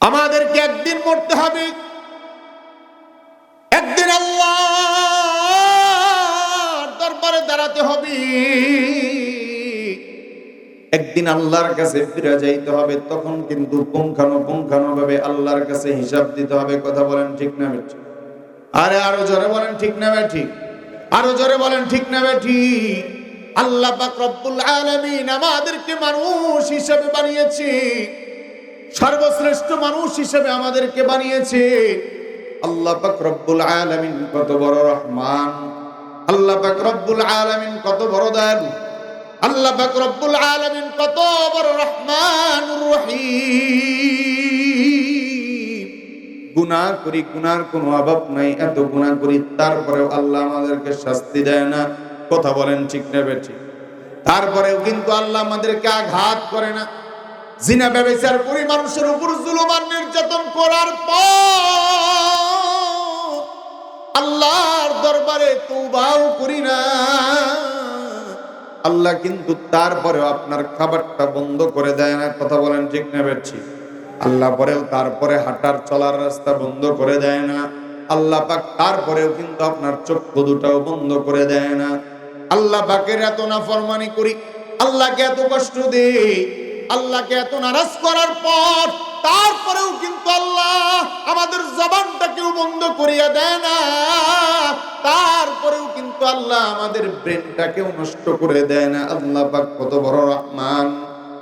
আমাদেরকে একদিন মরতে হবে। একদিন দরবারে দাঁড়াতে হবে। একদিন আল্লাহর কাছে ফিরে যাইতে হবে, তখন কিন্তু পুঙ্খানো পুঙ্খানো ভাবে আল্লাহর কাছে হিসাব দিতে হবে। কথা বলেন ঠিক না আরে আরও জোরে বলেন ঠিক না ঠিক আরও জোরে বলেন, ঠিক না ঠিক আল্লাহ পাক রব্বুল আলামিন আমাদেরকে মানুষ হিসেবে বানিয়েছে। সর্বশ্রেষ্ঠ মানুষ হিসেবে আমাদেরকে বানিয়েছে। আল্লাহ পাক রব্বুল আলামিন কত বড় রহমান। আল্লাহ পাক রব্বুল আলামিন কত বড় দয়ালু। আল্লাহ পাক রব্বুল আলামিন কত বড় রহমানুর রহিম। গুনাহ করি গুনার কোনো অভাব নাই, এত গুনাহ করি, তারপরেও আল্লাহ আমাদেরকে শাস্তি দেয় না। কথা বলেন ঠিক না বেঠিক তারপরেও কিন্তু আল্লাহ আমাদেরকে আঘাত করে না। জিনা ব্যবচার করি, মানুষের উপর জুলুম আর নির্যাতন করার পর আল্লাহর দরবারে তৌবাও করি না। আল্লাহ কিন্তু তারপরেও আপনার খাবারটা বন্ধ করে দেয় না। কথা বলেন ঠিক না বেঠছি আল্লাহ পরেও তারপরে হাঁটার চলার রাস্তা বন্ধ করে দেয় না। আল্লাহ পাক তারপরেও কিন্তু আপনার চক্ষু দুটাও বন্ধ করে দেয় না। আল্লাহ পাকের এত না ফরমানি করি, আল্লাহকে এত কষ্ট দেই, আল্লাহকে এত নারাজ করার পর তারপরেও কিন্তু আল্লাহ আমাদের জবানটাকেও বন্ধ করিয়া দেয় না। তারপরেও কিন্তু আল্লাহ আমাদের ব্রেনটাকেও নষ্ট করে দেয় না। আল্লাহ পাক কত বড় রহমান,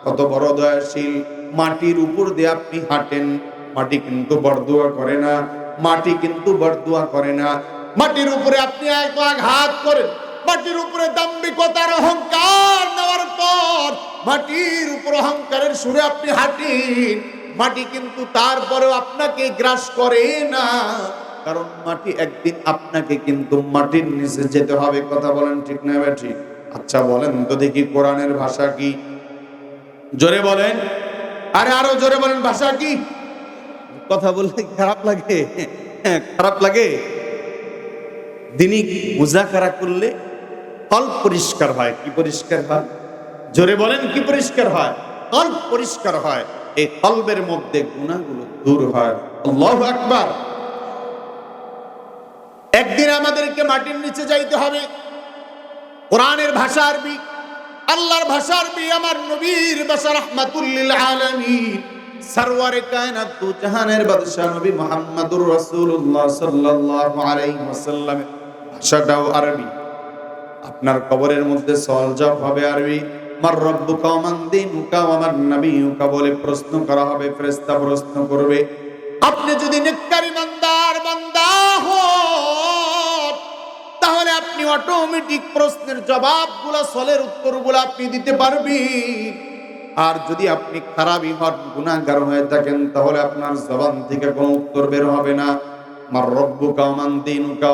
কত বড় দয়াশীল মাটির উপর দিয়ে আপনি হাঁটেন, মাটি কিন্তু বরদুয়া করে না, মাটি কিন্তু বরদুয়া করে না। মাটির উপরে আপনি এত আঘাত করেন, মাটির উপরে দাম্ভিকতার অহংকার নেওয়ার পর মাটির উপর অহংকারের সুরে আপনি হাঁটেন, মাটি কিন্তু তারপরেও আপনাকে গ্রাস করে না। কারণ মাটি একদিন আপনাকে কিন্তু মাটির নিচে যেতে হবে, কথা বলেন ঠিক না ঠিক আচ্ছা বলেন তো দেখি কোরআনের ভাষা কি? জোরে বলেন। আরে আরও জোরে বলেন ভাষা কি? কথা বললে খারাপ লাগে। হ্যাঁ, খারাপ লাগে। দিনই করলে কল্প পরিষ্কার হয়। কি পরিষ্কার হয় জোরে বলেন কি পরিষ্কার হয়? কল্প পরিষ্কার হয়। এই কল্পের মধ্যে গুণাগুলো দূর হয়। আকবার। একদিন আমাদেরকে মাটির নিচে যাইতে হবে। কোরআনের ভাষা আরবি। আল্লাহর ভাষা আরবি আমার নবীর ভাষা, রাহমাতুল্লিল আলামিন। সরওয়ারে কায়নাত দু জাহানের বাদশা নবী মুহাম্মদুর রাসূলুল্লাহ সাল্লাল্লাহু আলাইহি ওয়াসাল্লাম ভাষাটাও আরবি। আপনার কবরের মধ্যে সওয়াল জবাব হবে আরবি। মার রব্বুকা ওয়া মান দীনুকা ওয়া মান নাবিয়ুকা বলে প্রশ্ন করা হবে, ফেরেশতা প্রশ্ন করবে। আপনি যদি অটোমেটিক প্রশ্নের জবাবগুলা, সলের উত্তরগুলো আপনি দিতে পারবি আর যদি আপনি খারাপই হন গুণাগার হয়ে থাকেন, তাহলে আপনার জবান থেকে কোনো উত্তর বের হবে না। মার রব্বু কামান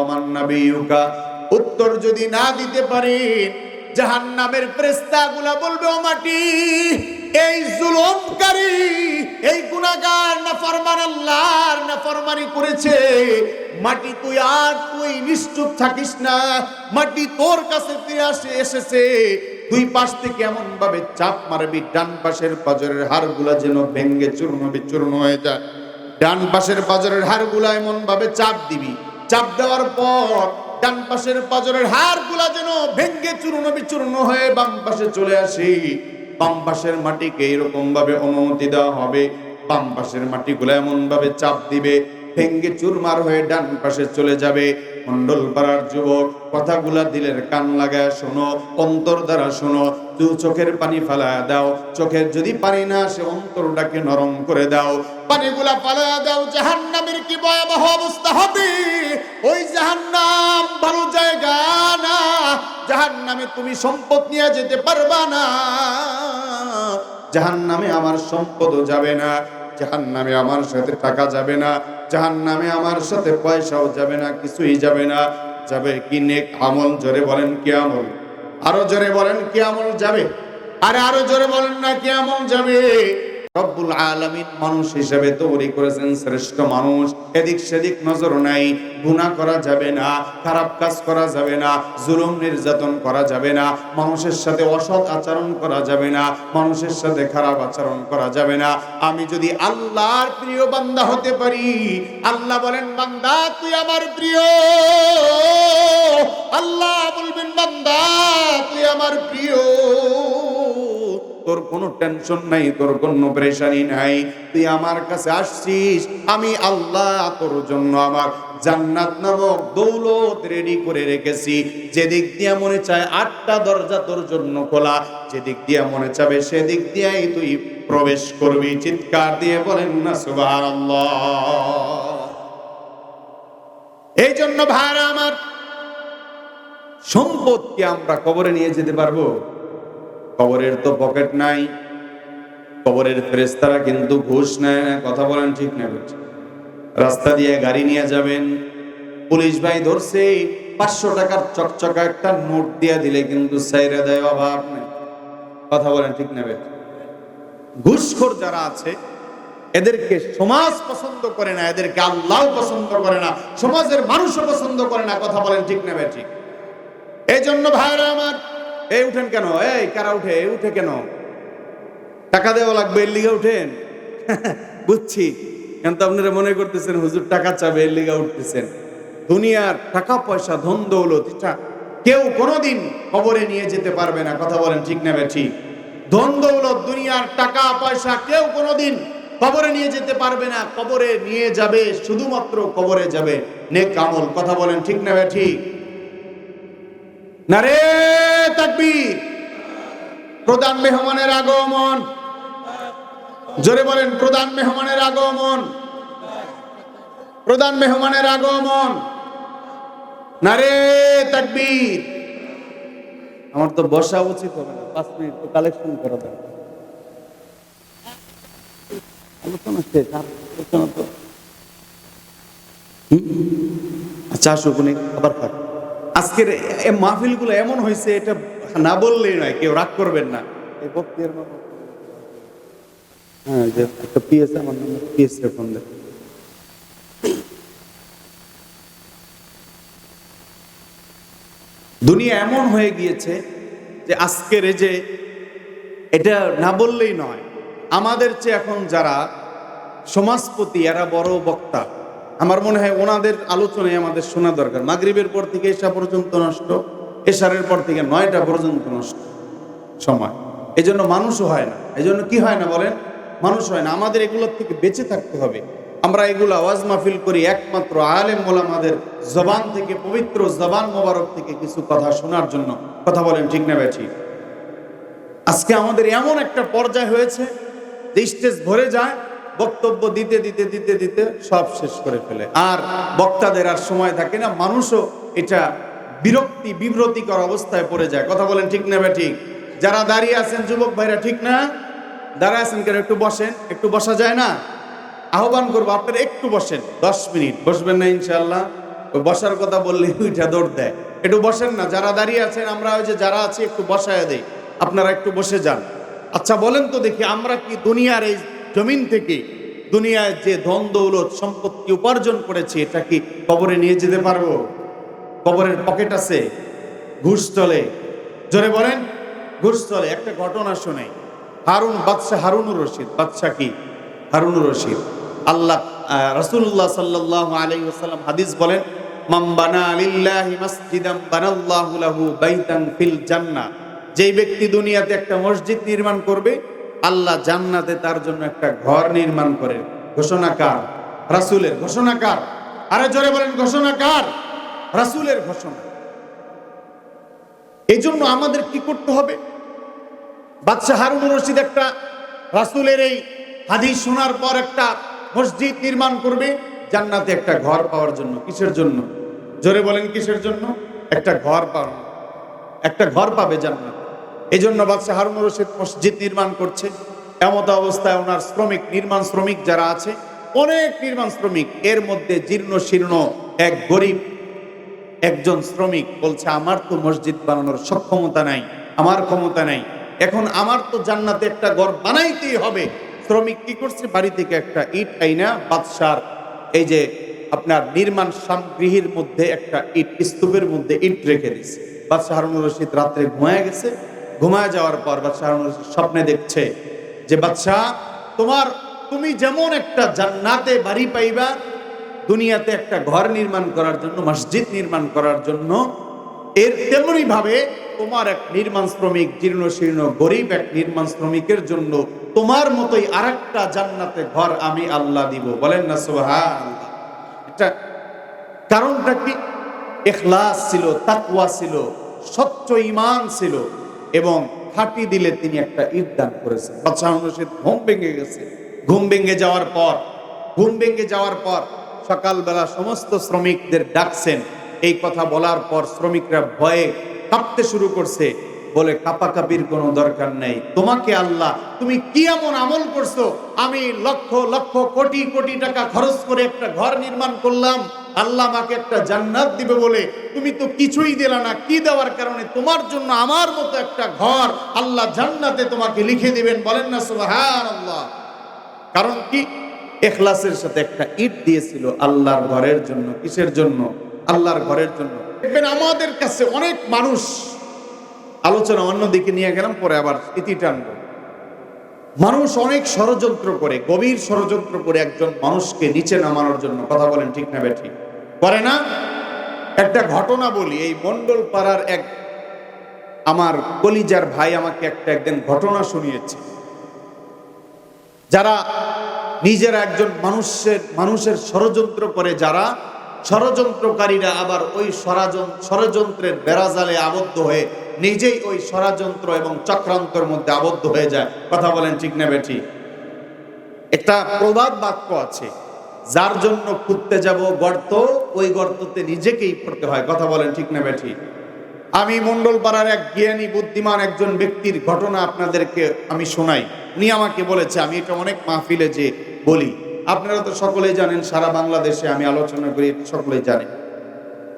মান নাবিউকা উত্তর যদি না দিতে পারেন, জাহান্নামের প্রেস্তাগুলা বলবে, ও মাটি এই জুলুমকারী, এই গুনাহগার না ফরমান আল্লাহর, না ফরমানি করেছে। মাটি তুই আর তুই নিশ্চুপ থাকিস না। মাটি তোর কাছে ফিরে আসে, এসেছে। দুই পাশ থেকে এমন ভাবে চাপ মারবি, ডান পাশের পাজরের হাড়গুলা যেন ভেঙ্গে চূর্ণ বিচূর্ণ হয়ে যায়। ডান পাশের পাজরের হাড়গুলা এমন ভাবে চাপ দিবি। চাপ দেওয়ার পর ডান পাশের পাজরের হাড়গুলা যেন ভেঙ্গে চূর্ণ বিচূর্ণ হয়ে বাম পাশে চলে আসি। বাম পাশের মাটিকে এরকম ভাবে অনুমতি দেওয়া হবে। বাম পাশের মাটিগুলো এমন ভাবে চাপ দিবে। ভেঙ্গে চুরমার হয়ে ডান পাশে চলে যাবে। মন্ডল পাড়ার যুবক, কথাগুলা দিলের কান লাগায় শোনো, অন্তর দ্বারা শোনো। দু চোখের পানি ফালায় দাও। চোখের যদি পানি না আসে, অন্তরটাকে নরম করে দাও। পানিগুলা ফালায় দাও। জাহান্নামের কি ভয়াবহ অবস্থা হবে? ওই জাহান্নাম ভালো জায়গা না। জাহান্নামে তুমি সম্পদ নিয়ে যেতে পারবা না। জাহান্নামে আমার সম্পদও যাবে না। জাহান নামে আমার সাথে টাকা যাবে না জাহান নামে আমার সাথে পয়সাও যাবে না, কিছুই যাবে না। যাবে কি নেক আমল? জোরে বলেন, কি আমল? আরও জোরে বলেন, কি আমল যাবে? আরে আরও জোরে বলেন না, কি আমল যাবে? রব্বুল আলামিন মানুষ হিসেবে তৈরি করেছেন শ্রেষ্ঠ মানুষ। এদিক সেদিক নজর নাই, গুনাহ করা যাবে না, খারাপ কাজ করা যাবে না, জুলুম নির্যাতন করা যাবে না, মানুষের সাথে অসৎ আচরণ করা যাবে না, মানুষের সাথে খারাপ আচরণ করা যাবে না। আমি যদি আল্লাহর প্রিয় বান্দা হতে পারি, আল্লাহ বলেন, বান্দা, তুই আমার প্রিয়। আল্লাহ বলবেন, বান্দা, তুই আমার প্রিয়। তোর কোনো টেনশন নাই, তোর কোনো পরেশানি নাই। তুই আমার কাছে আসছিস, আমি আল্লাহ তোর জন্য আমার জান্নাত নামক দৌলত রেডি করে রেখেছি। যেদিক দিয়ে মনে চায় আটটা দরজা তোর জন্য খোলা, যেদিক দিয়ে মনে চাবে সেদিক দিয়েই তুই প্রবেশ করবি। চিৎকার দিয়ে বলেন না, সুবহানাল্লাহ। এই জন্য ভাইরা আমার সম্পদকে আমরা কবরে নিয়ে যেতে পারব? কবরের তো পকেট নাই। কবরের ফেরেস্তারা কিন্তু ঘুষ নেয় না, কথা বলেন ঠিক না রাস্তা দিয়ে গাড়ি নিয়ে যাবেন, পুলিশ ভাই ধরছে, পাঁচশো টাকার চকচকা একটা নোট দিয়ে দিলে কিন্তু সাইরে দেয়, অভাব নেই। কথা বলেন ঠিক না ঘুষখোর যারা আছে, এদেরকে সমাজ পছন্দ করে না, এদেরকে আল্লাহ পছন্দ করে না, সমাজের মানুষও পছন্দ করে না, কথা বলেন ঠিক না ঠিক। এই জন্য ভাইরা আমার এই উঠেন কেন? এই, কারা উঠে? এই উঠে কেন? টাকা দেওয়া লাগবে, এর লিগে উঠেন। বুঝছি। কিন্তু আপনারা মনে করতেছেন, হুজুর টাকা চাবে, এর লিগে উঠতেছেন। দুনিয়ার টাকা, পয়সা, ধন, দৌলত, এটা কেউ কোনোদিন কবরে নিয়ে যেতে পারবে না। কথা বলেন ঠিক না ঠিক ধন, দৌলত, দুনিয়ার টাকা, পয়সা কেউ কোনোদিন কবরে নিয়ে যেতে পারবে না। কবরে নিয়ে যাবে, শুধুমাত্র কবরে যাবে। নেক আমল, কথা বলেন ঠিক না ঠিক নারে তাকবীর। প্রধান মেহমানের আগমন। জোরে বলেন, প্রধান মেহমানের আগমন। প্রধান মেহমানের আগমন। নারে তাকবীর। আমার তো বসা উচিত হবে না, পাঁচ মিনিট তো কালেকশন করা দরকার আলোচনা শেষ আলোচনা তো আচ্ছা আসুক আবার থাক। আজকের মাহফিলগুলো এমন হয়েছে এটা না বললেই নয় কেউ রাগ করবেন না। হ্যাঁ যে একটা পিএস আমার নাম পিএস ফোন দেয় দুনিয়া এমন হয়ে গিয়েছে যে আজকের এই যে এটা না বললেই নয় আমাদের চেয়ে এখন যারা সমাজপতি এরা বড় বক্তা। আমার মনে হয় ওনাদের আলোচনায় আমাদের শোনা দরকার। মাগরিবের পর থেকে এসা পর্যন্ত নষ্ট, এশারের পর থেকে নয়টা পর্যন্ত নষ্ট সময়। এই জন্য মানুষও হয় না। এই জন্য কি হয় না বলেন? মানুষ হয় না। আমাদের এগুলোর থেকে বেঁচে থাকতে হবে। আমরা এগুলো আওয়াজ মাহফিল করি, একমাত্র আলেম মোলামাদের জবান থেকে, পবিত্র জবান মোবারক থেকে কিছু কথা শোনার জন্য। কথা বলেন ঠিক না ঠিক আজকে আমাদের এমন একটা পর্যায় হয়েছে যে স্টেজ ভরে যায় বক্তব্য দিতে দিতে দিতে দিতে সব শেষ করে ফেলে। আর বক্তাদের আর সময় থাকে না, মানুষও এটা বিরক্তি, বিব্রতিকর অবস্থায় পড়ে যায়। কথা বলেন ঠিক না ঠিক যারা দাঁড়িয়ে আছেন, যুবক ভাইরা ঠিক না? দাঁড়ায় আছেন কেন? একটু বসেন, একটু বসা যায় না? আহ্বান করব, আপনারা একটু বসেন, দশ মিনিট। বসবেন না ইনশাল্লাহ বসার কথা বললে ওইটা দৌড় দেয়। একটু বসেন না, যারা দাঁড়িয়ে আছেন, আমরা ওই যে যারা আছি, একটু বসায় দেই। আপনারা একটু বসে যান। আচ্ছা বলেন তো দেখি, আমরা কি দুনিয়ার এই জমিন থেকে দুনিয়ায় যে ধন দৌলত সম্পত্তি উপার্জন করেছি, এটা কি কবরে নিয়ে যেতে পারব? কবরের পকেট আছে, ঘুষ চলে। জোরে বলেন, ঘুষ চলে। একটা ঘটনা শুনে, হারুন বাদশাহ হারুনুর রশিদ। বাদশাহ কি? হারুনুর রশিদ। আল্লাহ রাসূলুল্লাহ সাল্লাল্লাহু আলাইহি ওয়াসাল্লাম হাদিস বলেন যেই ব্যক্তি দুনিয়াতে একটা মসজিদ নির্মাণ করবে আল্লাহ জান্নাতে তার জন্য একটা ঘর নির্মাণ করেন ঘোষণাকার রাসূলের। ঘোষণাকার আরে জোরে বলেন ঘোষণাকার রাসূলের ঘোষণা। এই জন্য আমাদের কি করতে হবে? বাদশাহ হারুন রশিদ একটা রাসূলের এই হাদিস শোনার পর একটা মসজিদ নির্মাণ করবে, জান্নাতে একটা ঘর পাওয়ার জন্য। কিসের জন্য? জোরে বলেন, কিসের জন্য? একটা ঘর পাওয়ার একটা ঘর পাবে জান্নাত। এই জন্য বাদশাহ হারুন রশিদ মসজিদ নির্মাণ করছে। এমত অবস্থায় ওনার শ্রমিক, নির্মাণ শ্রমিক যারা আছে, অনেক নির্মাণ শ্রমিক, এর মধ্যে জীর্ণ শীর্ণ এক গরিব একজন শ্রমিক বলছে, আমার তো মসজিদ বানানোর সক্ষমতা নাই, আমার ক্ষমতা নাই। এখন আমার তো জান্নাতে একটা ঘর বানাইতেই হবে। শ্রমিক কি করছে? বাড়ি থেকে একটা ইট আইনা বাদশার, এই যে আপনার নির্মাণ সামগ্রীর মধ্যে একটা ইট, স্তূপের মধ্যে ইট রেখে দিছে। বাদশাহ হারুনুর রশিদ রাত্রে ঘুমায় গেছে ঘুমায় যাওয়ার পর বাদশাহ স্বপ্নে দেখছে যে, বাদশাহ, তোমার, তুমি যেমন একটা জান্নাতে বাড়ি পাইবা, দুনিয়াতে একটা ঘর নির্মাণ করার জন্য, মসজিদ নির্মাণ করার জন্য, এর তেমনি ভাবে তোমার এক নির্মাণ শ্রমিক, জীর্ণ শীর্ণ, গরিব এক নির্মাণ শ্রমিকের জন্য তোমার মতোই আরেকটা জান্নাতে ঘর আমি আল্লাহ দিব। বলেন না সুবহান এটা কারণটা কি? এখলাস ছিল, তাকওয়া ছিল, স্বচ্ছ ইমান ছিল। এবং খাঁটি দিলে তিনি একটা ঈদ দান করেছেন। বাদশাহ রশিদ ঘুম ভেঙে গেছে। ঘুম ভেঙে যাওয়ার পর, ঘুম ভেঙে যাওয়ার পর সকালবেলা সমস্ত শ্রমিকদের ডাকছেন। এই কথা বলার পর শ্রমিকরা ভয়ে কাঁপতে শুরু করছে। বলে কাপাকাপির কোনো দরকার নেই। তোমাকে আল্লাহ, তুমি কি এমন আমল করছ? আমি লক্ষ লক্ষ, কোটি কোটি টাকা খরচ করে একটা ঘর নির্মাণ করলাম। আল্লাহ আমাকে একটা জান্নাত দিবে বলে তুমি তো কিছুই দিলা না। কি দেওয়ার কারণে? তোমার জন্য আমার মতো একটা ঘর আল্লাহ জান্নাতে তোমাকে লিখে দিবেন। বলেন না সুবহান আল্লাহ কারণ কি? এখলাসের সাথে একটা ইট দিয়েছিল আল্লাহর ঘরের জন্য। কিসের জন্য? আল্লাহর ঘরের জন্য। দেখবেন আমাদের কাছে অনেক মানুষ, আলোচনা অন্যদিকে নিয়ে গেলাম, পরে আবার ইতি টানবো। মানুষ অনেক ষড়যন্ত্র করে, গভীর ষড়যন্ত্র করে একজন মানুষকে নিচে নামানোর জন্য। কথা বলেন ঠিক না ঠিক? করে না? একটা ঘটনা বলি, এই মন্ডল পাড়ার এক আমার কলিজার ভাই আমাকে একটা একদিন ঘটনা শুনিয়েছে। যারা নিজেরা একজন মানুষের মানুষের ষড়যন্ত্র করে, যারা ষড়যন্ত্রকারীরা আবার ওই ষড়যন্ত্রের বেড়াজালে আবদ্ধ হয়ে নিজেই ওই ষড়যন্ত্র এবং চক্রান্তর মধ্যে আবদ্ধ হয়ে যায়। কথা বলেন ঠিক না বেঠি? একটা প্রবাদ বাক্য আছে। যার জন্য খুঁজতে যাব গর্ত, ওই গর্ততে নিজেকেই পড়তে হয়। কথা বলেন ঠিক না বেঠি? আমি মন্ডল পাড়ার এক জ্ঞানী, বুদ্ধিমান একজন ব্যক্তির ঘটনা আপনাদেরকে আমি শোনাই। উনি আমাকে বলেছে, আমি এটা অনেক মাহফিলে যে বলি। আপনারা তো সকলেই জানেন, সারা বাংলাদেশে আমি আলোচনা করি, সকলেই জানেন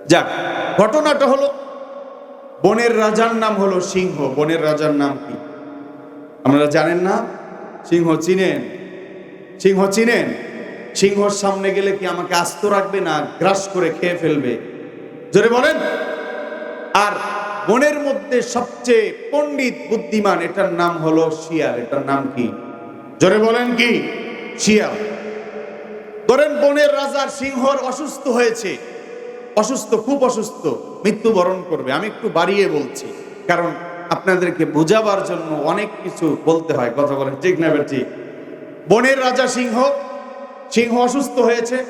যাক, ঘটনাটা হলো, বনের রাজার নাম হলো সিংহ। বনের রাজার নাম কি? আপনারা জানেন না? সিংহ চিনেন? সিংহ চিনেন? সিংহর সামনে গেলে কি আমাকে আস্ত রাখবে না গ্রাস করে খেয়ে ফেলবে? জোরে বলেন। আর বনের মধ্যে সবচেয়ে পণ্ডিত বুদ্ধিমান এটার নাম হলো শিয়াল এটার নাম কি? জোরে বলেন কি? শিয়াল ধরেন বনের রাজার সিংহর অসুস্থ হয়েছে। অসুস্থ, খুব অসুস্থ, মৃত্যুবরণ করবে। আমি একটু বাড়িয়ে বলছি, কারণ আপনাদেরকে বোঝাবার জন্য অনেক কিছু বলতে হয়। কথা বলেন, ঠিক না ঠিক বনের রাজা সিংহ সিংহ অসুস্থ হয়েছে।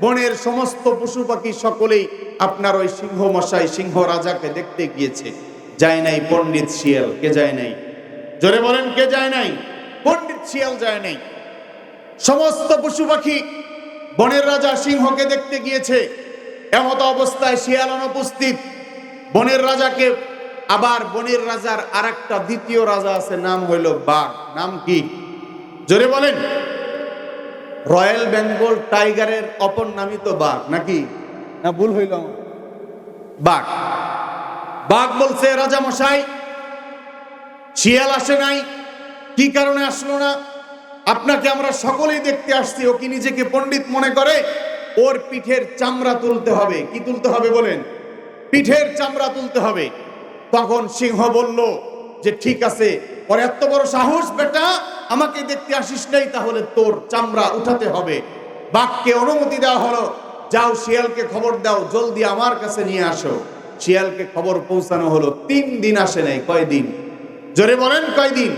বনের সমস্ত পশু পাখি সকলেই আপনার ওই সিংহ মশাই সিংহ রাজাকে দেখতে গিয়েছে। যায় নাই পণ্ডিত শিয়াল, কে যায় নাই? জোরে বলেন, কে যায় নাই? পণ্ডিত শিয়াল যায় নাই। সমস্ত পশু পাখি বনের রাজা সিংহকে দেখতে গিয়েছে। এমত অবস্থায় শিয়াল অনুপস্থিত। বনের রাজাকে আবার বনের রাজার আর দ্বিতীয় রাজা আছে, নাম হইল বাঘ। নাম কি? জোরে বলেন। রয়্যাল বেঙ্গল টাইগারের অপর নামই তো বাঘ নাকি? না ভুল হইল? বাঘ। বাঘ বলছে রাজা মশাই শিয়াল আসে নাই কি কারণে আসলো না? আপনাকে আমরা সকলেই দেখতে আসছি ও কি নিজেকে পণ্ডিত মনে করে? ওর পিঠের চামড়া তুলতে হবে। কি তুলতে হবে বলেন? পিঠের চামড়া তুলতে হবে। তখন সিংহ বলল যে ঠিক আছে ওর এত বড় সাহস, বেটা, আমাকে দেখতে আসিস নাই, তাহলে তোর চামড়া উঠাতে হবে। বাঘকে অনুমতি দেওয়া হলো, যাও শিয়ালকে খবর দাও, জলদি আমার কাছে নিয়ে আসো। শিয়ালকে খবর পৌঁছানো হলো, তিন দিন আসে নাই কয়দিন জোরে বলেন কয়দিন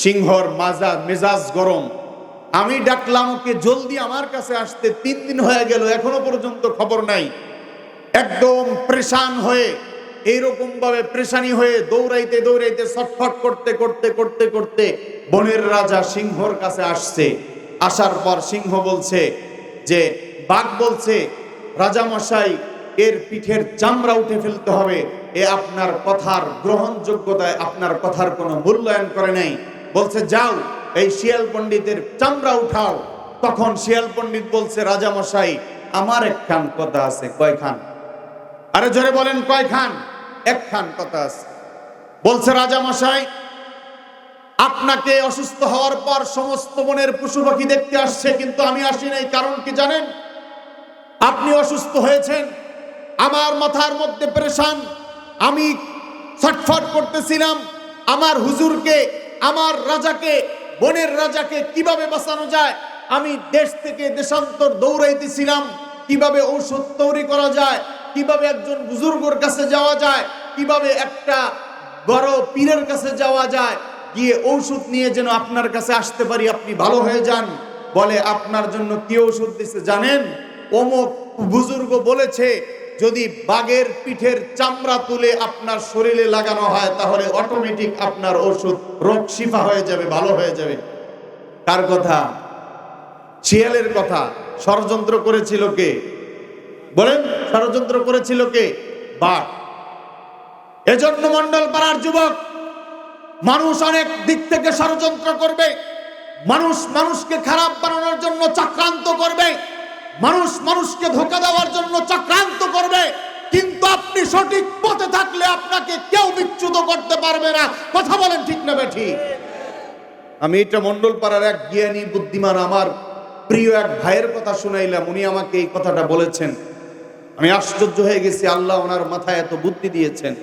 সিংহর মাজা, মেজাজ গরম। আমি ডাকলাম, ওকে জলদি আমার কাছে আসতে তিন দিন হয়ে গেল, এখনও পর্যন্ত খবর নাই। একদম প্রেশান হয়ে এইরকম ভাবে প্রেশানি হয়ে দৌড়াইতে দৌড়াইতে ছটফট করতে করতে করতে করতে বনের রাজা সিংহর কাছে আসছে। আসার পর সিংহ বলছে যে, বাঘ বলছে রাজা মশাই এর পিঠের চামড়া উঠে ফেলতে হবে। এ আপনার কথার গ্রহণযোগ্যতায় আপনার কথার কোনো মূল্যায়ন করে নাই। বলছে, যাও, এই শিয়াল পণ্ডিতের চামড়া উঠাও। তখন শিয়াল পণ্ডিত বলছে রাজা মশাই আমার এক খান কথা আছে কয় খান আরে জোরে বলেন কয় খান এক খান কথা আছে। বলছে রাজা মশাই, আপনাকে অসুস্থ হওয়ার পর সমস্ত মনের পশু পাখি দেখতে আসছে, কিন্তু আমি আসি নাই, কারণ কি জানেন? আপনি অসুস্থ হয়েছেন, আমার মাথার মধ্যে পরেশান, আমি ছটফট করতেছিলাম, আমার হুজুরকে, আমার রাজাকে, বনের রাজাকে কীভাবে বাঁচানো যায়? আমি দেশ থেকে দেশান্তর দৌড়াইতেছিলাম, কীভাবে ঔষধ তৈরি করা যায়? কীভাবে একজন বুজুর্গর কাছে যাওয়া যায়, কীভাবে একটা বড় পীরের কাছে যাওয়া যায়, গিয়ে ঔষধ নিয়ে যেন আপনার কাছে আসতে পারি, আপনি ভালো হয়ে যান। বলে, আপনার জন্য কি ওষুধ দিছে জানেন? অমুক বুজুর্গ বলেছে, যদি বাঘের পিঠের চামড়া তুলে আপনার শরীরে লাগানো হয়, তাহলে অটোমেটিক আপনার ওষুধ রোগ শিফা হয়ে যাবে, ভালো হয়ে যাবে। কার কথা? শিয়ালের কথা। ষড়যন্ত্র করেছিল কে? বলেন। ষড়যন্ত্র করেছিল কে? বাঘ। এজন্য মন্ডল পাড়ার যুবক, মানুষ অনেক দিক থেকে ষড়যন্ত্র করবে। মানুষ মানুষকে খারাপ বানানোর জন্য চক্রান্ত করবে। মানুষ মানুষকে ধোকা দেওয়ার জন্য চক্রান্ত করবে। কিন্তু আপনি সঠিক পথে থাকলে আপনাকে কেউ বিচ্যুত করতে পারবে না। কথা বলেন ঠিক না ঠিক আমি এটা মন্ডল পাড়ার এক জ্ঞানী, বুদ্ধিমান, আমার প্রিয় এক ভাইয়ের কথা শুনাইলাম। উনি আমাকে এই কথাটা বলেছেন। আমি আশ্চর্য হয়ে গেছি, আল্লাহ ওনার মাথায় এত বুদ্ধি দিয়েছেন।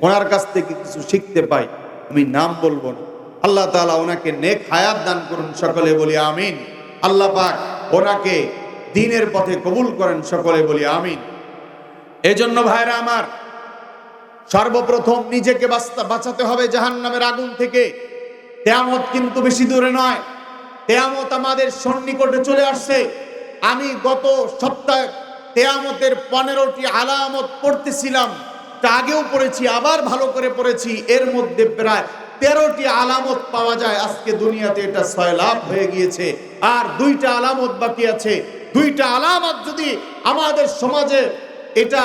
ওনার কাছ থেকে কিছু শিখতে পাই, আমি নাম বলব না। আল্লাহ তাআলা ওনাকে নেক হায়াত দান করুন সকলে, বলি আমিন। আল্লাহ পাক ওনাকে দিনের পথে কবুল করেন সকলে, বলি আমিন। এজন্য ভাইরা আমার, সর্বপ্রথম নিজেকে বাঁচতে- হবে জাহান্নামের আগুন থেকে। তেয়ামত কিন্তু বেশি দূরে নয়। তেয়ামত আমাদের সন্নিকটে চলে আসছে। আমি গত সপ্তাহে তেয়ামতের পনেরোটি আলামত পড়তেছিলাম, তা আগেও পড়েছি, আবার ভালো করে পড়েছি। এর মধ্যে প্রায় তেরোটি আলামত পাওয়া যায়। আজকে দুনিয়াতে এটা ছয় লাভ হয়ে গিয়েছে। আর দুইটা আলামত বাকি আছে। দুইটা আলামত যদি আমাদের সমাজে এটা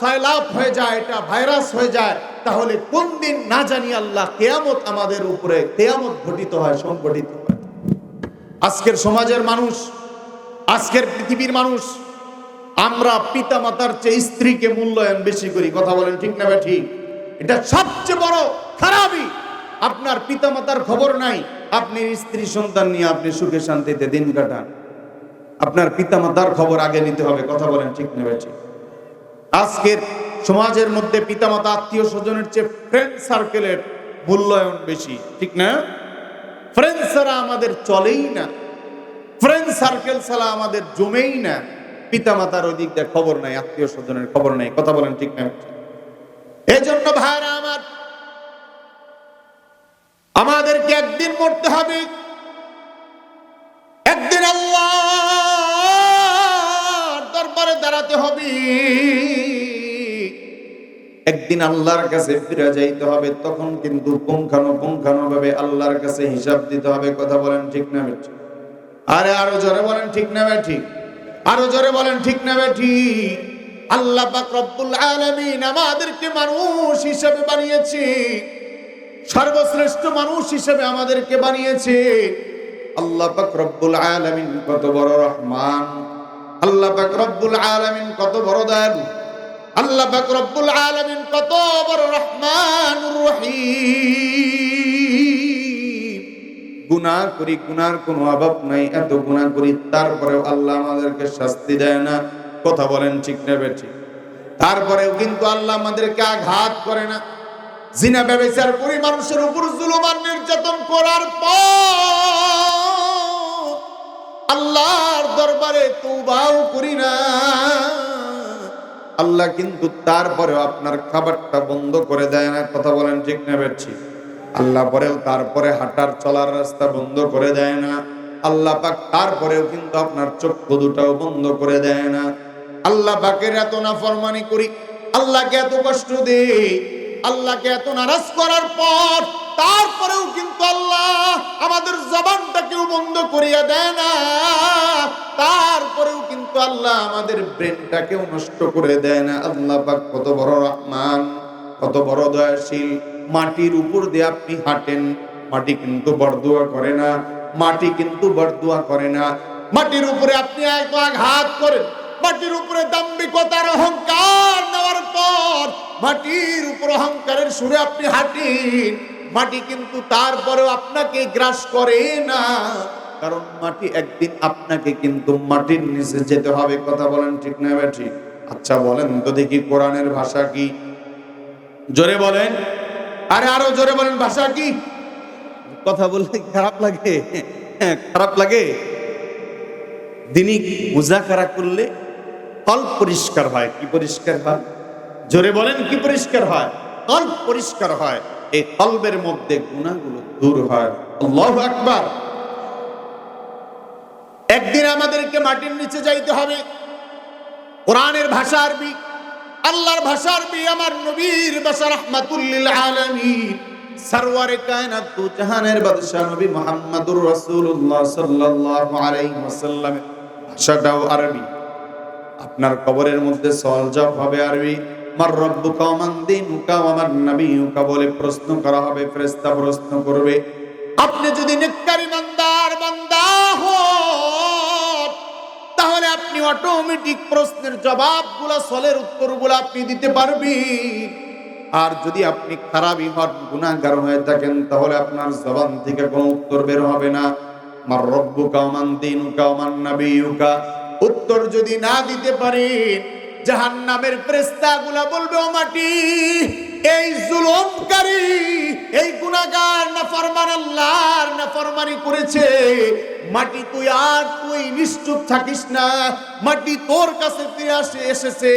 সয়লাভ হয়ে যায়, এটা ভাইরাস হয়ে যায়, তাহলে কোন দিন না জানি আল্লাহ কেয়ামত আমাদের উপরে, কেয়ামত ঘটিত হয় সংগঠিত হয়। আজকের সমাজের মানুষ, আজকের পৃথিবীর মানুষ আমরা পিতা মাতার চেয়ে স্ত্রীকে মূল্যায়ন বেশি করি, কথা বলেন ঠিক না বা ঠিক? এটা সবচেয়ে বড় খারাপই। আপনার পিতা মাতার খবর নাই, আপনি স্ত্রী সন্তান নিয়ে আপনি সুখে শান্তিতে দিন কাটান। আপনার পিতা মাতার খবর আগে নিতে হবে, কথা বলেন ঠিক না ঠিক? আজকের সমাজের মধ্যে পিতামাতা আত্মীয় স্বজনের চেয়ে ফ্রেন্ড সার্কেলের মূল্যায়ন বেশি, ঠিক না? ফ্রেন্ড ছাড়া আমাদের চলেই না। ফ্রেন্ড সার্কেল ছাড়া আমাদের জমেই না। পিতামাতার ওই দিক দিয়ে খবর নাই, আত্মীয় স্বজনের খবর নাই, কথা বলেন ঠিক না? এই জন্য ভাইরা আমার, আমাদেরকে একদিন মরতে হবে। একদিন দরবারে দাঁড়াতে হবে। একদিন আল্লাহর কাছে ফিরে যাইতে হবে, তখন কিন্তু পুঙ্খানো পুঙ্খানো ভাবে আল্লাহর কাছে হিসাব দিতে হবে, কথা বলেন ঠিক না আরে আরও জোরে বলেন ঠিক না ঠিক আরও জোরে বলেন, ঠিক না ঠিক? আল্লাহ রব্বুল আলামিন আমাদেরকে মানুষ হিসেবে বানিয়েছে। সর্বশ্রেষ্ঠ মানুষ হিসেবে আমাদেরকে বানিয়েছে। আল্লাহ রব্বুল আলামিন কত বড় রহমান। আল্লাহ রব্বুল আলামিন কত বড় দয়ালু। আল্লাহ রব্বুল আলামিন কত বড় রহমান রহিম। গুনাহ করি, গুনার কোনো অভাব নাই, এত গুনাহ করি, তারপরেও আল্লাহ আমাদেরকে শাস্তি দেয় না। কথা বলেন ঠিক না বেঠিক তারপরেও কিন্তু আল্লাহ আমাদেরকে আঘাত করে না। জিনা ব্যবচার করি মানুষের উপর জুলুম আর নির্যাতন করার পর আল্লাহর দরবারে তৌবাও করি না। আল্লাহ কিন্তু তারপরেও আপনার খাবারটা বন্ধ করে দেয় না। কথা বলেন ঠিক না বেরছি আল্লাহ পরেও তারপরে হাঁটার চলার রাস্তা বন্ধ করে দেয় না। আল্লাহ পাক তারপরেও কিন্তু আপনার চক্ষু দুটাও বন্ধ করে দেয় না। আল্লাহ পাকের এত না ফরমানি করি, আল্লাহকে এত কষ্ট দেই, আল্লাহকে এত নারাজ করার পর তারপরেও কিন্তু আল্লাহ আমাদের জবানটাকেও বন্ধ করিয়া দেয় না। তারপরেও কিন্তু আল্লাহ আমাদের ব্রেনটাকেও নষ্ট করে দেয় না। আল্লাহ পাক কত বড় রহমান, কত বড় দয়াশীল। মাটির উপর দিয়ে আপনি হাঁটেন, মাটি কিন্তু বরদুয়া করে না, মাটি কিন্তু বরদুয়া করে না। মাটির উপরে আপনি এত আঘাত করেন, মাটির উপরে দাম্ভিকতার অহংকার নেওয়ার পর মাটির উপর অহংকারের সুরে আপনি হাঁটেন। মাটি কিন্তু তারপরেও আপনাকে গ্রাস করে না, কারণ মাটি একদিন আপনাকে কিন্তু মাটির নিচে যেতে হবে। কথা বলেন ঠিক না ঠিক আচ্ছা বলেন তো দেখি কোরআনের ভাষা কি? জোরে বলেন। আরে আরও জোরে বলেন ভাষা কি? কথা বললে খারাপ লাগে? হ্যাঁ, খারাপ লাগে। দিনই মুজাকারা করলে কল পরিষ্কার হয়। কি পরিষ্কার হয়? জোরে বলেন কি পরিষ্কার হয়? কল পরিষ্কার হয়। এই কলবের মধ্যে গুণাগুলো দূর হয়। আল্লাহু আকবার। একদিন আমাদেরকে মাটির নিচে যাইতে হবে। কোরআনের ভাষা আরবি। আল্লাহর ভাষা আরবি আমার নবীর ভাষা রাহমাতুল্লিল আলামিন। সরওয়ারে কায়নাত দু জাহানের বাদশা নবী মুহাম্মদুর রাসূলুল্লাহ সাল্লাল্লাহু আলাইহি ওয়াসাল্লাম। ভাষাটাও আরবি। আপনার কবরের মধ্যে সওয়াল জবাব হবে আরবি। মার রব্বুকা মান দীনুকা ওয়া মান নাবিয়ুকা বলে প্রশ্ন করা হবে, ফেরেশতা প্রশ্ন করবে। আপনি যদি নেককার আপনি অটোমেটিক প্রশ্নের জবাবগুলো, সলের উত্তরগুলো আপনি দিতে পারবেন। আর যদি আপনি খারাপই হন গুণাগার হয়ে থাকেন, তাহলে আপনার জবান থেকে কোনো উত্তর বের হবে না। মার রব্বুকা ওয়া দীনুকা ওয়া মান নাবিয়ুকা। উত্তর যদি না দিতে পারেন জাহান্নামের প্রেস্তাগুলা বলবে, ও মাটি, এই জুলুমকারী, এই গুনাহগার না ফরমান আল্লাহর না ফরমানি করেছে, মাটি তুই আর তুই নিশ্চুপ থাকিস না, মাটি তোর কাছে ফিরে আসে, এসেছে।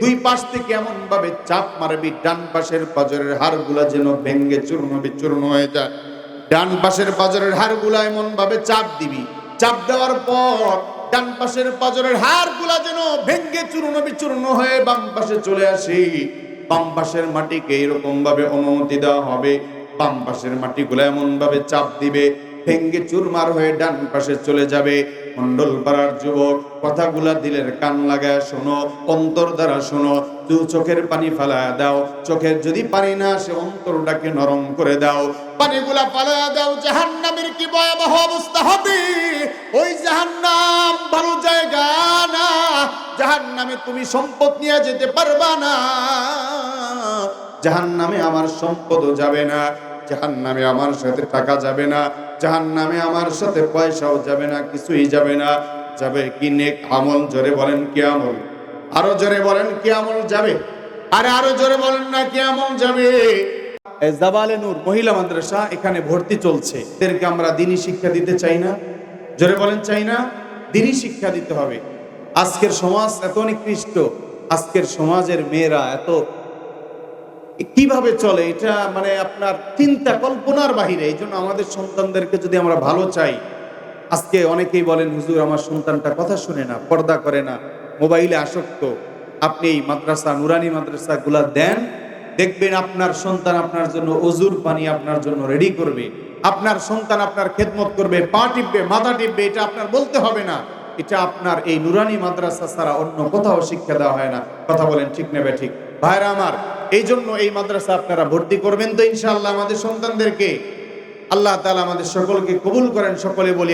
দুই পাশ থেকে এমন ভাবে চাপ মারবি, ডান পাশের পাজরের হাড়গুলা যেন ভেঙ্গে চূর্ণ বিচূর্ণ হয়ে যায়। ডান পাশের পাজরের হাড়গুলা এমন ভাবে চাপ দিবি। চাপ দেওয়ার পর ডান পাশের পাজরের হাড়গুলা যেন ভেঙ্গে চূর্ণ বিচূর্ণ হয়ে বাম পাশে চলে আসি। বাম পাশের মাটিকে এরকম ভাবে অনুমতি দেওয়া হবে। বাম পাশের এমন ভাবে চাপ দিবে, ভেঙ্গে চুরমার হয়ে ডান পাশে চলে যাবে। মন্ডল পাড়ার যুবক, কথাগুলা দিলের কান লাগায় শোনো, অন্তর দ্বারা শোনো, দু চোখের পানি ফালায় দাও। চোখের যদি পানি না আসে, অন্তরটাকে নরম করে দাও। পানিগুলা ফালায় দাও, জাহান্নামের কি ভয়াবহ অবস্থা হবে? ওই জাহান্নাম ভালো জায়গা না। জাহান্নামে তুমি সম্পদ নিয়ে যেতে পারবা না। জাহান্নামে আমার সম্পদও যাবে না। জাহান নামে আমার সাথে টাকা যাবে না জাহান নামে আমার সাথে পয়সাও যাবে না, কিছুই যাবে না। যাবে কি নেক আমল? জোরে বলেন, কি আমল? আরও জোরে বলেন, কি আমল যাবে? আরে আরও জোরে বলেন না, কি আমল যাবে? নূর মহিলা মাদ্রাসা এখানে ভর্তি চলছে। এদেরকে আমরা দিনই শিক্ষা দিতে চাই না। জোরে বলেন, চাই না? দিনই শিক্ষা দিতে হবে। আজকের সমাজ এত নিকৃষ্ট, আজকের সমাজের মেয়েরা এত কীভাবে চলে? এটা মানে আপনার চিন্তা কল্পনার বাহিরে। এই জন্য আমাদের সন্তানদেরকে যদি আমরা ভালো চাই, আজকে অনেকেই বলেন, হুজুর, আমার সন্তানটা কথা শুনে না, পর্দা করে না, মোবাইলে আসক্ত। আপনি এই মাদ্রাসা, নুরানি মাদ্রাসা গুলা দেন, দেখবেন আপনার সন্তান আপনার জন্য অজুর পানি আপনার জন্য রেডি করবে। আপনার সন্তান আপনার খেদমত করবে, পা টিপবে, মাথা টিপবে, এটা আপনার বলতে হবে না। এটা আপনার এই নুরানি মাদ্রাসা ছাড়া অন্য কোথাও শিক্ষা দেওয়া হয় না। কথা বলেন ঠিক নেবে ঠিক? ভাইরা আমার এই জন্য এই মাদ্রাসা আপনারা ভর্তি করবেন তো ইনশাআল্লাহ আমাদের সন্তানদেরকে। আল্লাহ তালা আমাদের সকলকে কবুল করেন, সকলে বলি